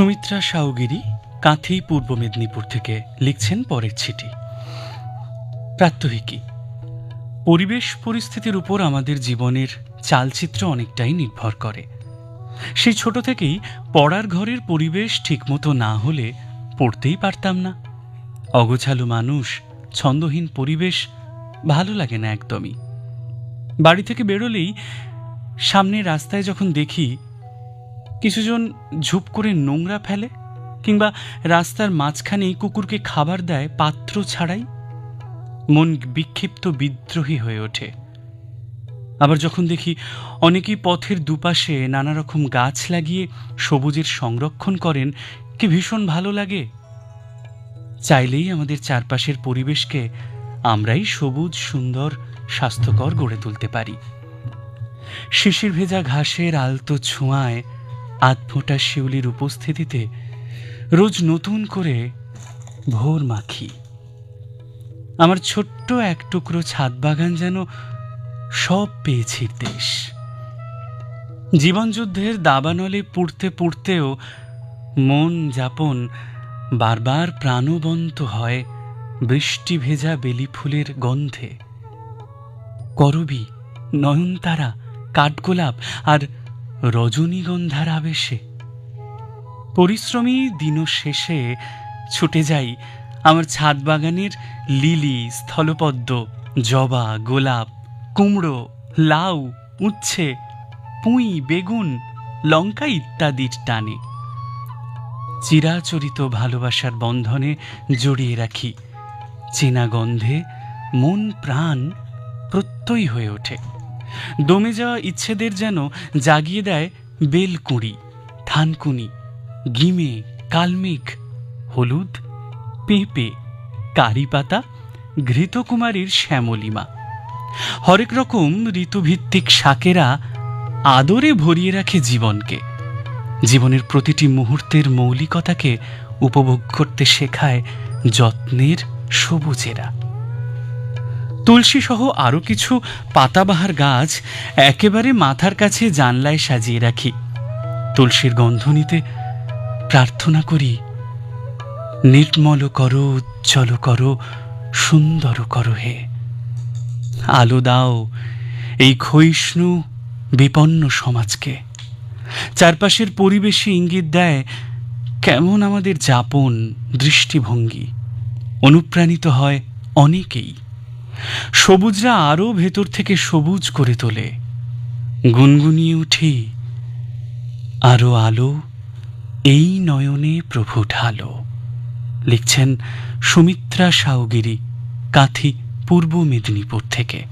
সুমিত্রা সাউগিরি কাঁথি পূর্ব মেদিনীপুর থেকে লিখছেন পরের চিঠি। প্রাত্যহিকী পরিবেশ পরিস্থিতির উপর আমাদের জীবনের চালচিত্র অনেকটাই নির্ভর করে। সেই ছোট থেকেই পড়ার ঘরের পরিবেশ ঠিকমতো না হলে পড়তেই পারতাম না। অগোছালো মানুষ, ছন্দহীন পরিবেশ, ভালো লাগে না একদমই। বাড়ি থেকে বেরোলেই সামনে রাস্তায় যখন দেখি কিছুজন ঝুপ করে নোংরা ফেলে কিংবা রাস্তার মাঝখানেই কুকুরকে খাবার দেয় পাত্র ছাড়াই? মন বিক্ষিপ্ত বিদ্রোহী হয়ে ওঠে। আবার যখন দেখি অনেকেই পথের দুপাশে নানা রকম গাছ লাগিয়ে সবুজের সংরক্ষণ করেন, কি ভীষণ ভালো লাগে। চাইলেই আমাদের চারপাশের পরিবেশকে আমরাই সবুজ, সুন্দর, স্বাস্থ্যকর গড়ে তুলতে পারি। শিশির ভেজা ঘাসের আলতো ছোঁয়ায় আধফোঁটা শিউলির উপস্থিতিতে রোজ নতুন করে ভোর মাখি। আমার ছোট্ট এক টুকরো ছাদ বাগান যেন সব পেয়েছি দেশ জীবনযুদ্ধের দাবানলে পুড়তে পুড়তেও মন যাপন বারবার প্রাণবন্ত হয় বৃষ্টি ভেজা বেলি ফুলের গন্ধে। করবি, নয়নতারা, কাঠগোলাপ আর রজনীগন্ধার আবেশে পরিশ্রমী দিন শেষে ছুটে যাই আমার ছাদ বাগানের লিলি, স্থলপদ্ম, জবা, গোলাপ, কুমড়ো, লাউ, উচ্ছে, পুঁই, বেগুন, লঙ্কা ইত্যাদির টানে। চিরাচরিত ভালোবাসার বন্ধনে জড়িয়ে রাখি। চেনা গন্ধে মন প্রাণ প্রত্যয়ী হয়ে ওঠে। দমে যাওয়া ইচ্ছেদের যেন জাগিয়ে দেয় বেলকুঁড়ি, থানকুনি গিমে কালমেঘ, হলুদ, পেঁপে কারি পাতা ঘৃতকুমারীর শ্যামলিমা। হরেক রকম ঋতুভিত্তিক শাকেরা আদরে ভরিয়ে রাখে জীবনকে। জীবনের প্রতিটি মুহূর্তের মৌলিকতাকে উপভোগ করতে শেখায় যত্নের সবুজেরা। তুলসী সহ আরও কিছু পাতাবাহার গাছ একেবারে মাথার কাছে জানলায় সাজিয়ে রাখি। তুলসীর গন্ধ নিতে প্রার্থনা করি, নির্মল করো, উজ্জ্বল করো, সুন্দর করো হে। আলো দাও এই ক্ষয়িষ্ণু বিপন্ন সমাজকে। চারপাশের পরিবেশে ইঙ্গিত দেয় কেমন আমাদের যাপন দৃষ্টিভঙ্গি। অনুপ্রাণিত হয় অনেকেই। সবুজরা আরও ভেতর থেকে সবুজ করে তোলে। গুনগুনিয়ে উঠি আরও আলো এই নয়নে প্রভু ঢালো। লিখছেন সুমিত্রা সাউগিরি, কাথি, পূর্ব মেদিনীপুর থেকে।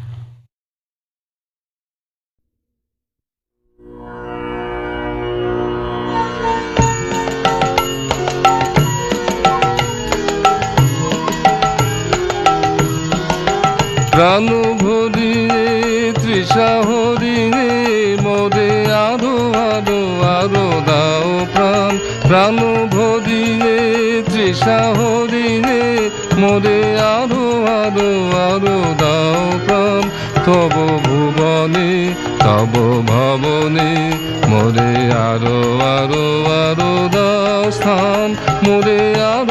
প্রাণ ভরিয়ে, তৃষা হরিণে মোদে আরও আরও আরও দাও প্রাণ। প্রাণ ভরিয়ে, তৃষা হরিণে মোদে আরও আরও আরও দাও প্রাণ। তব ভুবনে, তব ভবনে, মোরে আরও আরও আরও দাও স্থান। মোরে আরও